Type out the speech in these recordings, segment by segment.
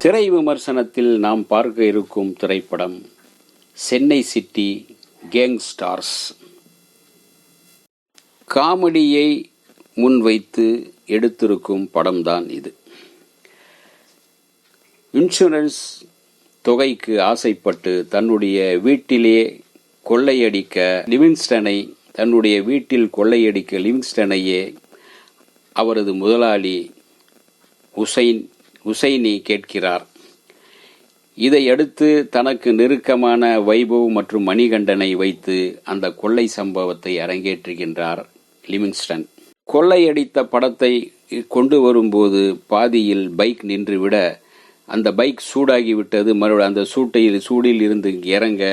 திரை விமர்சனத்தில் நாம் பார்க்க இருக்கும் திரைப்படம் சென்னை சிட்டி கேங்ஸ்டார்ஸ். காமெடியை முன்வைத்து எடுத்திருக்கும் படம்தான் இது. இன்சூரன்ஸ் தொகைக்கு ஆசைப்பட்டு தன்னுடைய வீட்டிலே கொள்ளையடிக்க லிவிங்ஸ்டனை தன்னுடைய வீட்டில் கொள்ளையடிக்க லிவிங்ஸ்டனையே அவரது முதலாளி ஹுசைன் உசைனி கேட்கிறார். இதையடுத்து தனக்கு நெருக்கமான வைபவ் மற்றும் மணிகண்டனை வைத்து அந்த கொள்ளை சம்பவத்தை அரங்கேற்றுகின்றார் லிவிங்ஸ்டன். கொள்ளையடித்த படத்தை கொண்டு வரும்போது பாதியில் பைக் நின்றுவிட அந்த பைக் சூடாகிவிட்டது. மறுபடியும் அந்த சூட்டையில் சூடில் இருந்து இறங்க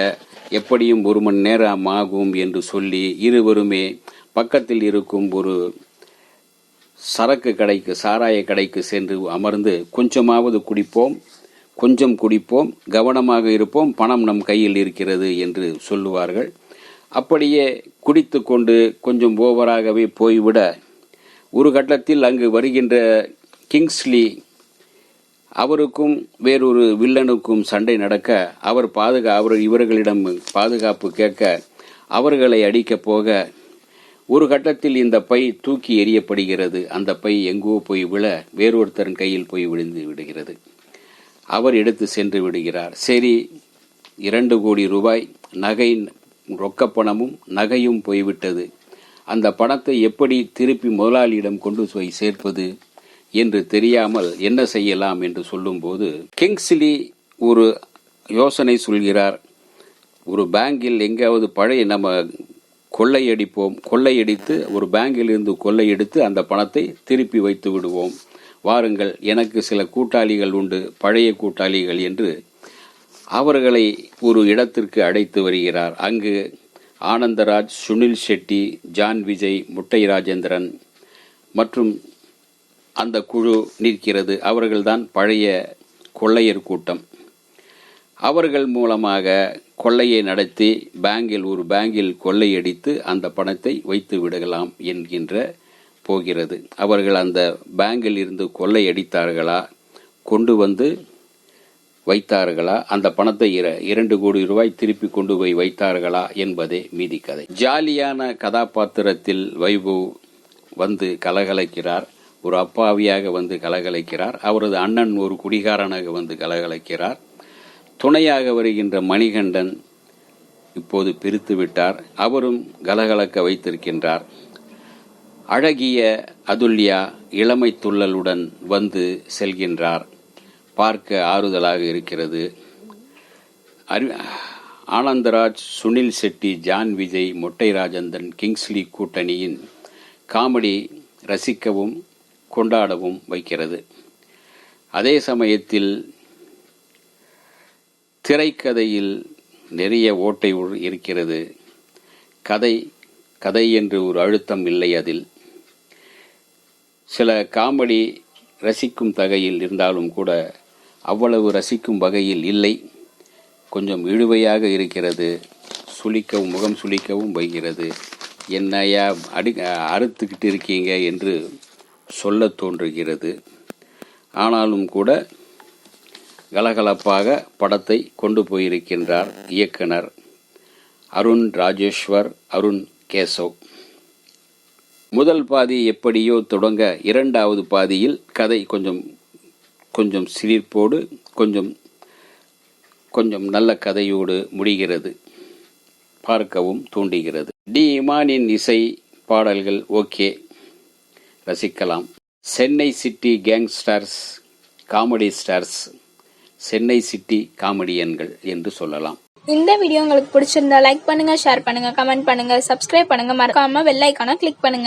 எப்படியும் ஒரு மணி நேரம் ஆகும் என்று சொல்லி இருவருமே பக்கத்தில் இருக்கும் ஒரு சரக்கு கடைக்கு சாராய கடைக்கு சென்று அமர்ந்து கொஞ்சமாவது குடிப்போம் கொஞ்சம் குடிப்போம் கவனமாக இருப்போம் பணம் நம் கையில் இருக்கிறது என்று சொல்லுவார்கள். அப்படியே குடித்து கொண்டு கொஞ்சம் ஓவராகவே போய்விட ஒரு கட்டத்தில் அங்கு வருகின்ற கிங்ஸ்லி அவருக்கும் வேறொரு வில்லனுக்கும் சண்டை நடக்க அவர் பாதுகா அவர் இவர்களிடம் பாதுகாப்பு கேட்க அவர்களை அடிக்கப் போக ஒரு கட்டத்தில் இந்த பை தூக்கி எறியப்படுகிறது. அந்த பை எங்கோ போய் விழ வேறொருத்தரின் கையில் போய் விழுந்து விடுகிறது. அவர் எடுத்து சென்று விடுகிறார். சரி இரண்டு கோடி ரூபாய் நகை ரொக்கப்பணமும் நகையும் போய்விட்டது. அந்த பணத்தை எப்படி திருப்பி முதலாளியிடம் கொண்டு போய் சேர்ப்பது என்று தெரியாமல் என்ன செய்யலாம் என்று சொல்லும்போது கிங்ஸ்லி ஒரு யோசனை சொல்கிறார். ஒரு பேங்கில் எங்காவது பழைய நம்ம கொள்ளையடிப்போம் கொள்ளையடித்து ஒரு பேங்கிலிருந்து கொள்ளையடித்து அந்த பணத்தை திருப்பி வைத்து விடுவோம். வாருங்கள் எனக்கு சில கூட்டாளிகள் உண்டு பழைய கூட்டாளிகள் என்று அவர்களை ஒரு இடத்திற்கு அழைத்து வருகிறார். அங்கு ஆனந்தராஜ் சுனில் ஷெட்டி ஜான் விஜய் முட்டை ராஜேந்திரன் மற்றும் அந்த குழு நிற்கிறது. அவர்கள்தான் பழைய கொள்ளையர் கூட்டம். அவர்கள் மூலமாக கொள்ளையை நடத்தி பேங்கில் ஒரு பேங்கில் கொள்ளையடித்து அந்த பணத்தை வைத்து விடலாம் என்கின்ற போகிறது. அவர்கள் அந்த பேங்கில் இருந்து கொள்ளையடித்தார்களா கொண்டு வந்து வைத்தார்களா? அந்த பணத்தை இரண்டு கோடி ரூபாய் திருப்பி கொண்டு போய் வைத்தார்களா என்பதே மீதி கதை. ஜாலியான கதாபாத்திரத்தில் வைபவ் வந்து கலகலைக்கிறார். ஒரு அப்பாவியாக வந்து கலகலைக்கிறார். அவரது அண்ணன் ஒரு குடிகாரனாக வந்து கலகலைக்கிறார். துணையாக வருகின்ற மணிகண்டன் இப்போது பிரித்து விட்டார் அவரும் கலகலக்க வைத்திருக்கின்றார். அழகிய அதுல்யா இளமை துள்ளலுடன் வந்து செல்கின்றார். பார்க்க ஆறுதலாக இருக்கிறது. அறி ஆனந்தராஜ் சுனில் செட்டி ஜான் விஜய் மொட்டை ராஜந்தன் கிங்ஸ்லி கூட்டணியின் காமெடி ரசிக்கவும் கொண்டாடவும் வைக்கிறது. அதே சமயத்தில் திரைக்கதையில் நிறைய ஓட்டை இருக்கிறது. கதை கதை என்று ஒரு அழுத்தம் இல்லை அதில். சில காமெடி ரசிக்கும் தகையில் இருந்தாலும் கூட அவ்வளவு ரசிக்கும் வகையில் இல்லை. கொஞ்சம் இழுவையாக இருக்கிறது. சுளிக்கவும் முகம் சுளிக்கவும் வைக்கிறது. என்னையா அடி அறுத்துக்கிட்டு இருக்கீங்க என்று சொல்ல தோன்றுகிறது. ஆனாலும் கூட கலகலப்பாக படத்தை கொண்டு போயிருக்கின்றார் இயக்குனர் அருண் ராஜேஸ்வர் அருண் கேசவ். முதல் பாதி எப்படியோ தொடங்க இரண்டாவது பாதியில் கதை கொஞ்சம் கொஞ்சம் சிரிப்போடு கொஞ்சம் கொஞ்சம் நல்ல கதையோடு முடிகிறது. பார்க்கவும் தூண்டுகிறது. டி. இமானின் இசை பாடல்கள் ஓகே. ரசிக்கலாம். Chennai city gangsters comedy stars. Chennai city காமெடியன்கள் என்று சொல்லலாம். இந்த வீடியோ உங்களுக்கு பிடிச்சிருந்தா லைக் பண்ணுங்க ஷேர் பண்ணுங்க கமெண்ட் பண்ணுங்க சப்ஸ்கிரைப் பண்ணுங்க. மறக்காம வெள்ளைக்கான கிளிக் பண்ணுங்க.